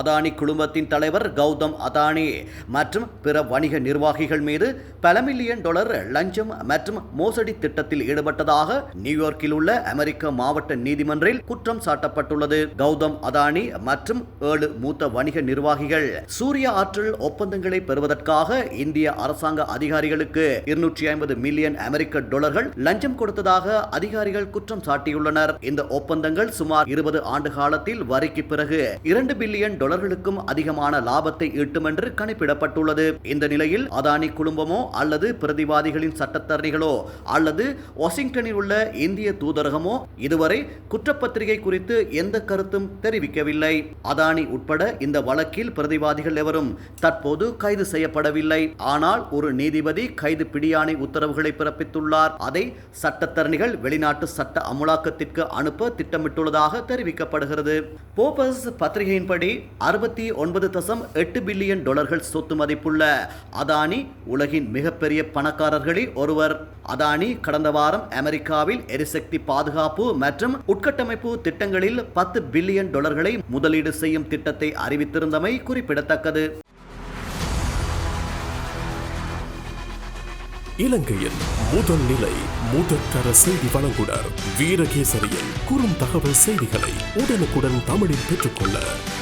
அதானி குழுமத்தின் தலைவர் கௌதம் அதானி மற்றும் பிற வணிக நிர்வாகிகள் மீது பல மில்லியன் டாலர் லஞ்சம் மற்றும் மோசடி திட்டத்தில் ஈடுபட்டதாக நியூயார்க்கில் உள்ள அமெரிக்க மாவட்ட நீதிமன்றில் குற்றம் சாட்டப்பட்டுள்ளது. கௌதம் அதானி மற்றும் ஏழு மூத்த வணிக நிர்வாகிகள் சூரிய ஆற்றல் ஒப்பந்தங்களை பெறுவதற்காக இந்திய அரசாங்க அதிகாரிகளுக்கு இருநூற்றி ஐம்பது மில்லியன் அமெரிக்க டாலர்கள் லஞ்சம் கொடுத்ததாக அதிகாரிகள் குற்றம் சாட்டியுள்ளனர். இந்த ஒப்பந்தங்கள் சுமார் இருபது ஆண்டு காலத்தில் வரிக்கு பிறகு இரண்டு பில்லியன் டாலர்களுக்கும் அதிகமான லாபத்தை ஈட்டும் என்று கணிப்பிடப்பட்டுள்ளது. இந்த நிலையில் அதானி குடும்பமோ அல்லது பிரதிவாதிகளின் சட்டத்தரணிகளோ அல்லது வாஷிங்டனில் உள்ள இந்திய தூதரகமோ இதுவரை குற்றப்பத்திரிகை குறித்து எந்த கருத்தும் தெரிவிக்கவில்லை. அதானி உட்பட இந்த வழக்கில் பிரதிவாதிகள் எவரும் தற்போது கைது செய்யப்படவில்லை. ஆனால் ஒரு நீதிபதி கைது பிடியாணை உத்தரவுகளை பிறப்பித்துள்ளார். அதை சட்டத்தரணிகள் வெளிநாட்டு சட்ட அமுலாக்கத்திற்கு அனுப்ப திட்டமிட்டுள்ளதாக தெரிவிக்கப்படுகிறது. போபஸ் பத்திரிகையின்படி அறுபத்தி ஒன்பது தசம் எட்டு பில்லியன் டாலர்கள் சொத்து மதிப்புள்ள அதானி உலகின் மிகப்பெரிய பணக்காரர்களில் ஒருவர். அதானி கடந்த வாரம் அமெரிக்காவில் எரிசக்தி பாதுகாப்பு மற்றும் உட்கட்டமைப்பு திட்டங்களில் பத்து பில்லியன் டாலர்களை முதலீடு செய்யும் திட்டத்தை அறிவித்திருந்தமை குறிப்பிடத்தக்கது. இலங்கையின் முதல் நிலை முதற்கர செய்தி வழங்குனர் வீரகேசரியில் குறும் தகவல் செய்திகளை உடனுக்குடன் தமிழில் பெற்றுக்கொள்ள